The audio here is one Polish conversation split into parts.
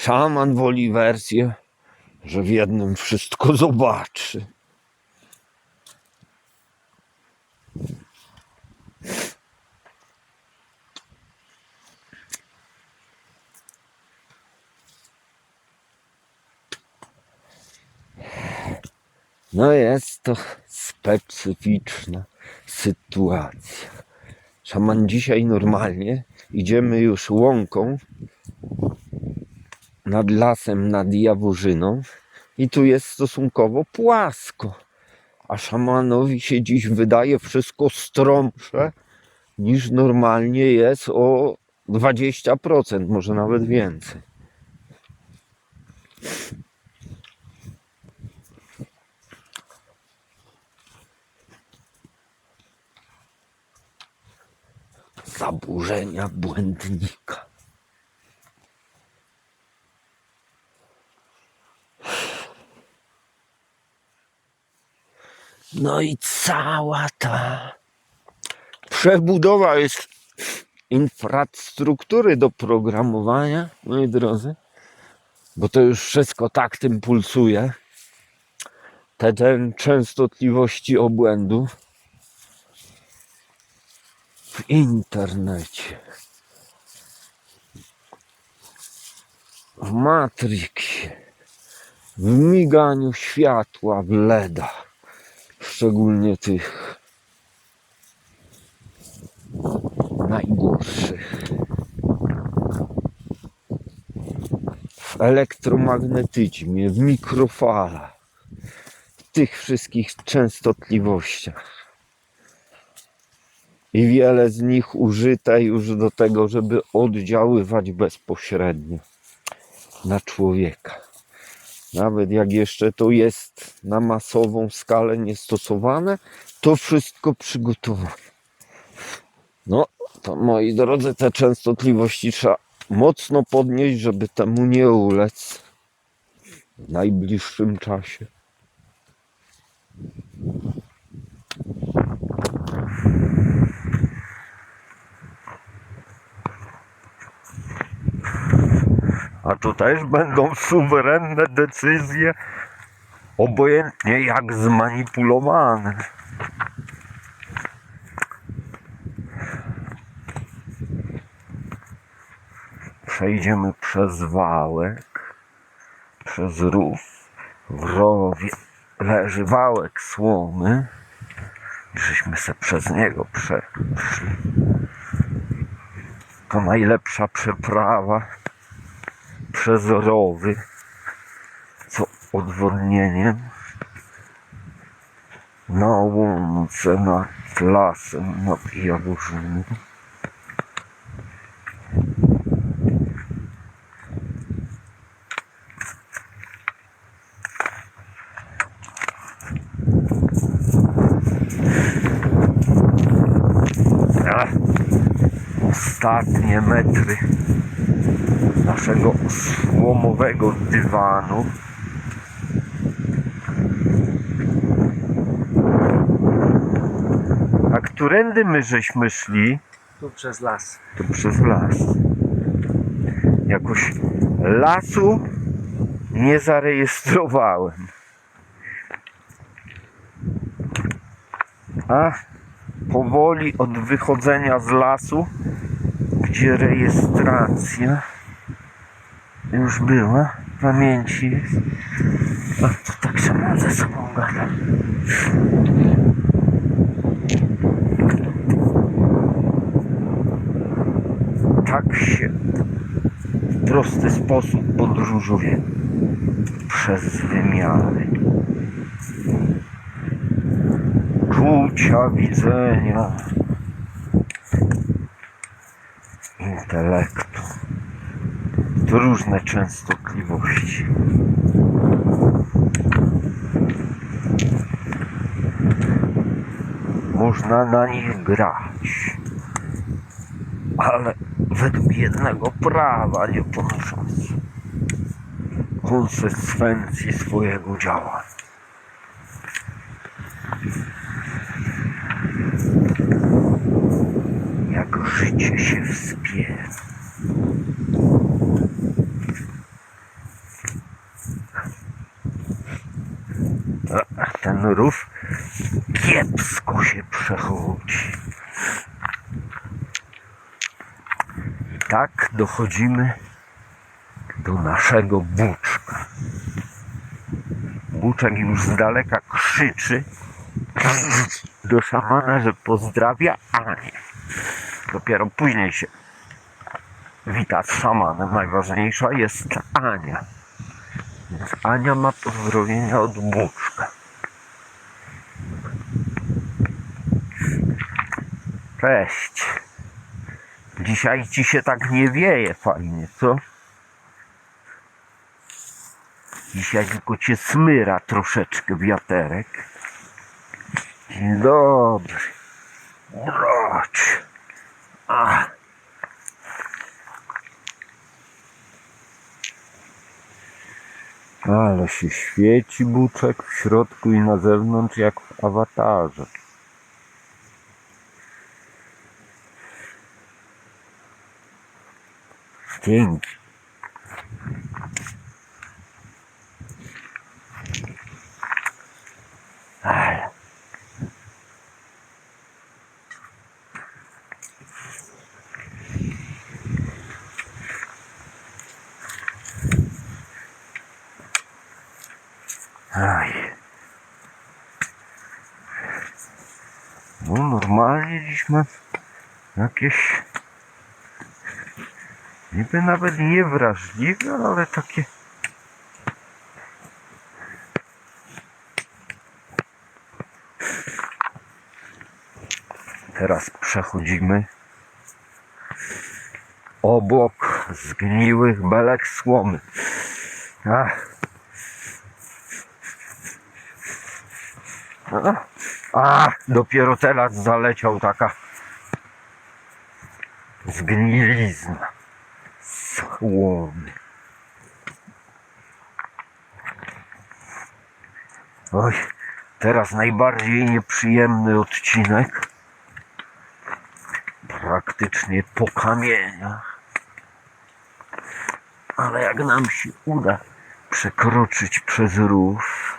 Szaman woli wersję, że w jednym wszystko zobaczy. No jest to specyficzna sytuacja. Szaman dzisiaj normalnie idziemy już łąką nad lasem, nad Jaworzyną i tu jest stosunkowo płasko. A szamanowi się dziś wydaje wszystko stromsze niż normalnie jest o 20%, może nawet więcej. Zaburzenia błędnika. No i cała ta przebudowa jest infrastruktury do programowania, moi drodzy, bo to już wszystko tak tym pulsuje. Te, częstotliwości obłędów w internecie, w Matrixie, w miganiu światła, w LEDach szczególnie tych najgorszych. W elektromagnetyzmie, w mikrofalach, w tych wszystkich częstotliwościach. I wiele z nich użyte już do tego, żeby oddziaływać bezpośrednio na człowieka. Nawet jak jeszcze to jest na masową skalę niestosowane, to wszystko przygotowane. No, to moi drodzy, te częstotliwości trzeba mocno podnieść, żeby temu nie ulec w najbliższym czasie. A to też będą suwerenne decyzje, obojętnie jak zmanipulowane. Przejdziemy przez wałek, przez rów. W rowie leży wałek słomy. Żeśmy se przez niego przeszli. To najlepsza przeprawa przez rowy, co odwodnieniem na łące, nad lasem, nad Jaworzyną. Ach, Ostatnie metry naszego słomowego dywanu. A którędy my żeśmy szli? Tu przez las. To przez las. Jakoś lasu nie zarejestrowałem. A powoli od wychodzenia z lasu, gdzie rejestracja już była, w pamięci. A to tak samo ze sobą gada. Tak się w prosty sposób podróżuje przez wymiary. Czucia, widzenia, intelektu. To różne częstotliwości. Można na nich grać, ale według jednego prawa, nie ponosząc konsekwencji swojego działania. Jak życie się wspiera. Ten róż kiepsko się przechodzi. I tak dochodzimy do naszego buczka. Buczek już z daleka krzyczy do szamana, że pozdrawia Anię. Dopiero później się wita z szamanem. Najważniejsza jest Ania. Więc Ania ma pozdrowienia od Buczka. Cześć. Dzisiaj ci się tak nie wieje fajnie, co? Dzisiaj tylko cię smyra troszeczkę wiaterek. Dzień dobry. Wróć. A. Ale się świeci buczek w środku i na zewnątrz jak w awatarze. Dzięki. Ale. Aj. No normalnie dziś mam jakieś niby nawet niewrażliwe, ale takie Teraz przechodzimy obok zgniłych belek słomy. Ach. A, dopiero teraz zaleciał taka zgnilizna słomy. Oj, teraz najbardziej nieprzyjemny odcinek. Praktycznie po kamieniach. Ale jak nam się uda przekroczyć przez rów,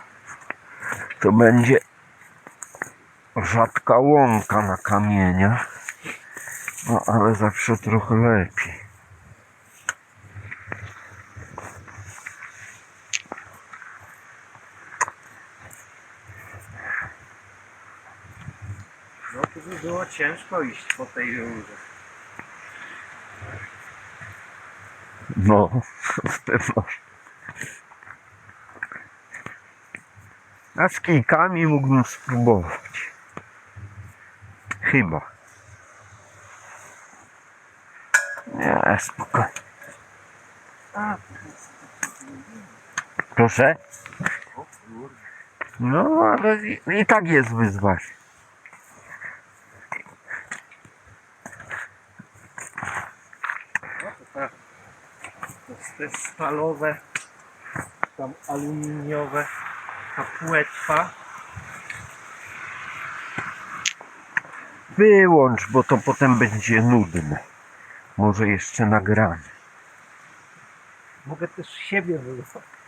to będzie rzadka łąka na kamieniach, no ale zawsze trochę lepiej. No tu by było ciężko iść po tej rurze. No, z pewnością. A z kijkami mógłbym spróbować. Chyba. Nie, spokojnie. Proszę? No, ale i, i tak jest wyzwanie. No to tak. To jest te stalowe, tam aluminiowe, ta płetwa. Wyłącz, bo to potem będzie nudne. Może jeszcze nagramy. Mogę też siebie wyłapać.